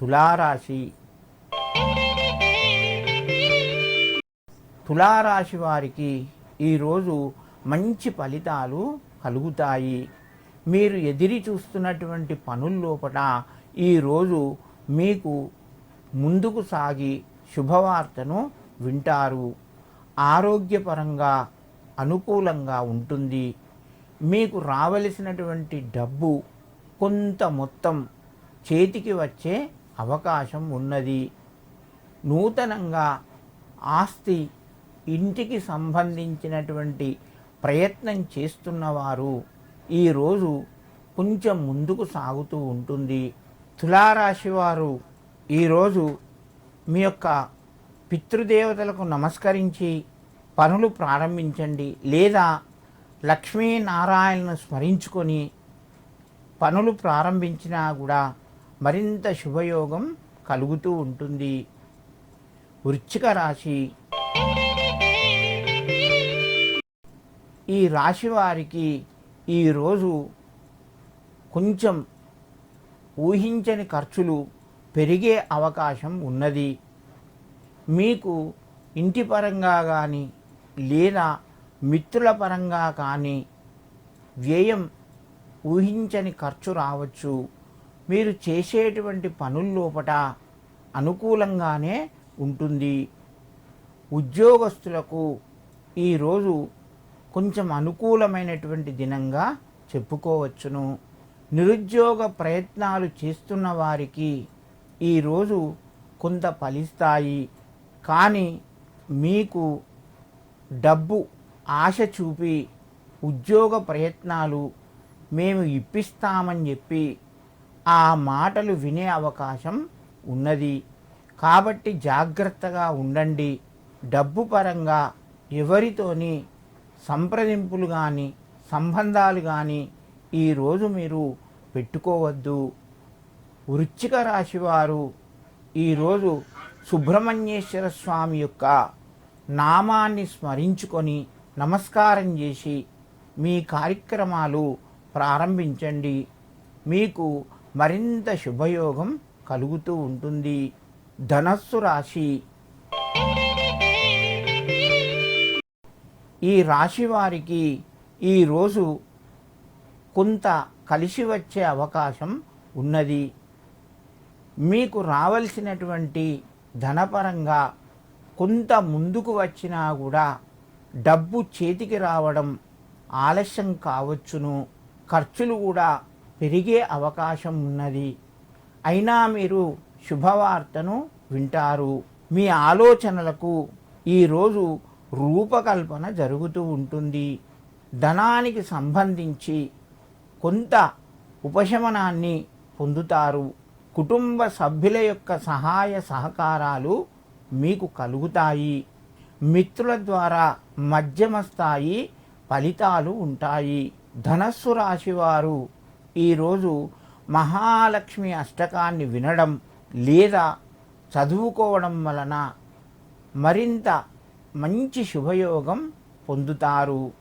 తులారాశి. తులారాశి వారికి ఈరోజు మంచి ఫలితాలు కలుగుతాయి. మీరు ఎదిరి చూస్తున్నటువంటి పనుల లోపల ఈరోజు మీకు ముందుకు సాగి శుభవార్తను వింటారు. ఆరోగ్యపరంగా అనుకూలంగా ఉంటుంది. మీకు రావలసినటువంటి డబ్బు కొంత మొత్తం చేతికి వచ్చే అవకాశం ఉన్నది. నూతనంగా ఆస్తి ఇంటికి సంబంధించినటువంటి ప్రయత్నం చేస్తున్నవారు ఈరోజు కొంచెం ముందుకు సాగుతూ ఉంటుంది. తులారాశి వారు ఈరోజు మీ యొక్క పితృదేవతలకు నమస్కరించి పనులు ప్రారంభించండి. లేదా లక్ష్మీనారాయణను స్మరించుకొని పనులు ప్రారంభించినా కూడా మరింత శుభయోగం కలుగుతూ ఉంటుంది. వృచ్చిక రాశి ఈ రాశి వారికి ఈరోజు కొంచెం ఊహించని ఖర్చులు పెరిగే అవకాశం ఉన్నది. మీకు ఇంటి పరంగా కానీ లేదా మిత్రుల పరంగా కానీ వ్యయం ఊహించని ఖర్చు రావచ్చు. మీరు చేసేటువంటి పనుల లోపట అనుకూలంగానే ఉంటుంది. ఉద్యోగస్తులకు ఈరోజు కొంచెం అనుకూలమైనటువంటి దినంగా చెప్పుకోవచ్చును. నిరుద్యోగ ప్రయత్నాలు చేస్తున్న వారికి ఈరోజు కొంత ఫలిస్తాయి. కానీ మీకు డబ్బు ఆశ చూపి ఉద్యోగ ప్రయత్నాలు మేము ఇప్పిస్తామని చెప్పి ఆ మాటలు వినే అవకాశం ఉన్నది. కాబట్టి జాగ్రత్తగా ఉండండి. డబ్బు పరంగా ఎవరితోని సంప్రదింపులు కానీ సంబంధాలు కానీ ఈరోజు మీరు పెట్టుకోవద్దు. వృచ్చిక రాశి వారు ఈరోజు సుబ్రహ్మణ్యేశ్వర స్వామి యొక్క నామాన్ని స్మరించుకొని నమస్కారం చేసి మీ కార్యక్రమాలు ప్రారంభించండి. మీకు మరింత శుభయోగం కలుగుతూ ఉంటుంది. ధనస్సు రాశి. ఈ రాశి వారికి ఈరోజు కొంత కలిసి వచ్చే అవకాశం ఉన్నది. మీకు రావలసినటువంటి ధనపరంగా కొంత ముందుకు వచ్చినా కూడా డబ్బు చేతికి రావడం ఆలస్యం కావచ్చును. ఖర్చులు కూడా పెరిగే అవకాశం ఉన్నది. అయినా మీరు శుభవార్తను వింటారు. మీ ఆలోచనలకు ఈరోజు రూపకల్పన జరుగుతూ ఉంటుంది. ధనానికి సంబంధించి కొంత ఉపశమనాన్ని పొందుతారు. కుటుంబ సభ్యుల యొక్క సహాయ సహకారాలు మీకు కలుగుతాయి. మిత్రుల ద్వారా మధ్యమ స్థాయి ఫలితాలు ఉంటాయి. ధనస్సు రాశి వారు ఈరోజు మహాలక్ష్మి అష్టకాన్ని వినడం లేదా చదువుకోవడం వలన మరింత మంచి శుభయోగం పొందుతారు.